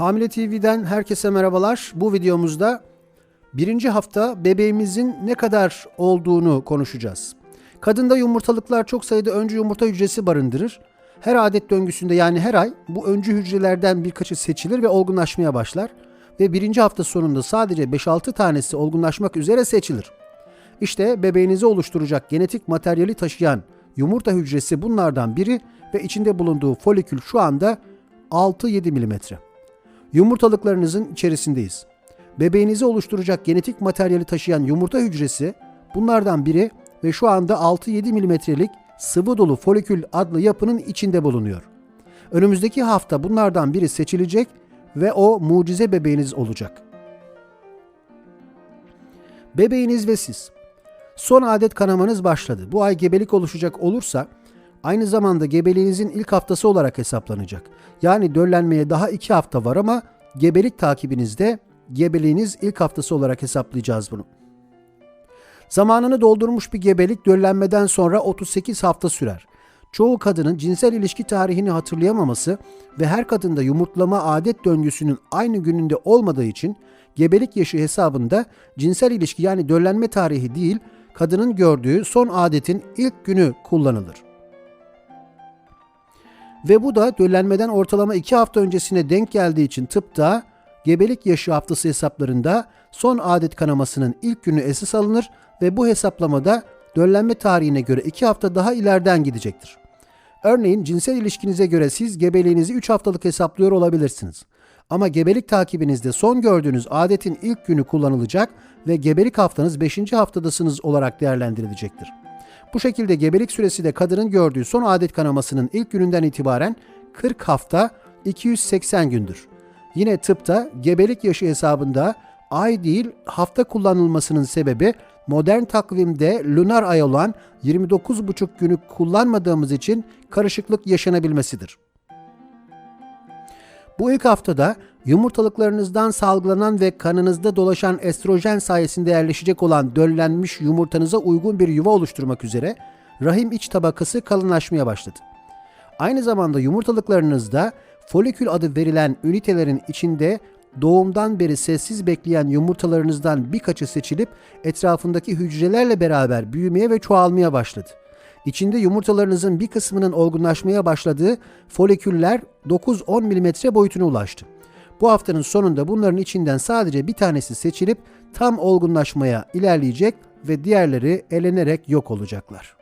Hamile TV'den herkese merhabalar. Bu videomuzda birinci hafta bebeğimizin ne kadar olduğunu konuşacağız. Kadında yumurtalıklar çok sayıda öncü yumurta hücresi barındırır. Her adet döngüsünde yani her ay bu öncü hücrelerden birkaçı seçilir ve olgunlaşmaya başlar. Ve birinci hafta sonunda sadece 5-6 tanesi olgunlaşmak üzere seçilir. İşte bebeğinizi oluşturacak genetik materyali taşıyan yumurta hücresi bunlardan biri ve içinde bulunduğu folikül şu anda 6-7 milimetre. Yumurtalıklarınızın içerisindeyiz. Bebeğinizi oluşturacak genetik materyali taşıyan yumurta hücresi bunlardan biri ve şu anda 6-7 milimetrelik sıvı dolu folikül adlı yapının içinde bulunuyor. Önümüzdeki hafta bunlardan biri seçilecek ve o mucize bebeğiniz olacak. Bebeğiniz ve siz. Son adet kanamanız başladı. Bu ay gebelik oluşacak olursa aynı zamanda gebeliğinizin ilk haftası olarak hesaplanacak. Yani döllenmeye daha iki hafta var ama gebelik takibinizde gebeliğiniz ilk haftası olarak hesaplayacağız bunu. Zamanını doldurmuş bir gebelik döllenmeden sonra 38 hafta sürer. Çoğu kadının cinsel ilişki tarihini hatırlayamaması ve her kadında yumurtlama adet döngüsünün aynı gününde olmadığı için gebelik yaşı hesabında cinsel ilişki yani döllenme tarihi değil, kadının gördüğü son adetin ilk günü kullanılır. Ve bu da döllenmeden ortalama 2 hafta öncesine denk geldiği için tıpta gebelik yaşı haftası hesaplarında son adet kanamasının ilk günü esas alınır ve bu hesaplamada döllenme tarihine göre 2 hafta daha ileriden gidecektir. Örneğin cinsel ilişkinize göre siz gebeliğinizi 3 haftalık hesaplıyor olabilirsiniz. Ama gebelik takibinizde son gördüğünüz adetin ilk günü kullanılacak ve gebelik haftanız 5. haftadasınız olarak değerlendirilecektir. Bu şekilde gebelik süresi de kadının gördüğü son adet kanamasının ilk gününden itibaren 40 hafta 280 gündür. Yine tıpta gebelik yaşı hesabında ay değil hafta kullanılmasının sebebi modern takvimde lunar ay olan 29,5 günü kullanmadığımız için karışıklık yaşanabilmesidir. Bu ilk haftada yumurtalıklarınızdan salgılanan ve kanınızda dolaşan estrojen sayesinde yerleşecek olan döllenmiş yumurtanıza uygun bir yuva oluşturmak üzere rahim iç tabakası kalınlaşmaya başladı. Aynı zamanda yumurtalıklarınızda folikül adı verilen ünitelerin içinde doğumdan beri sessiz bekleyen yumurtalarınızdan birkaçı seçilip etrafındaki hücrelerle beraber büyümeye ve çoğalmaya başladı. İçinde yumurtalarınızın bir kısmının olgunlaşmaya başladığı foliküller 9-10 mm boyutuna ulaştı. Bu haftanın sonunda bunların içinden sadece bir tanesi seçilip tam olgunlaşmaya ilerleyecek ve diğerleri elenerek yok olacaklar.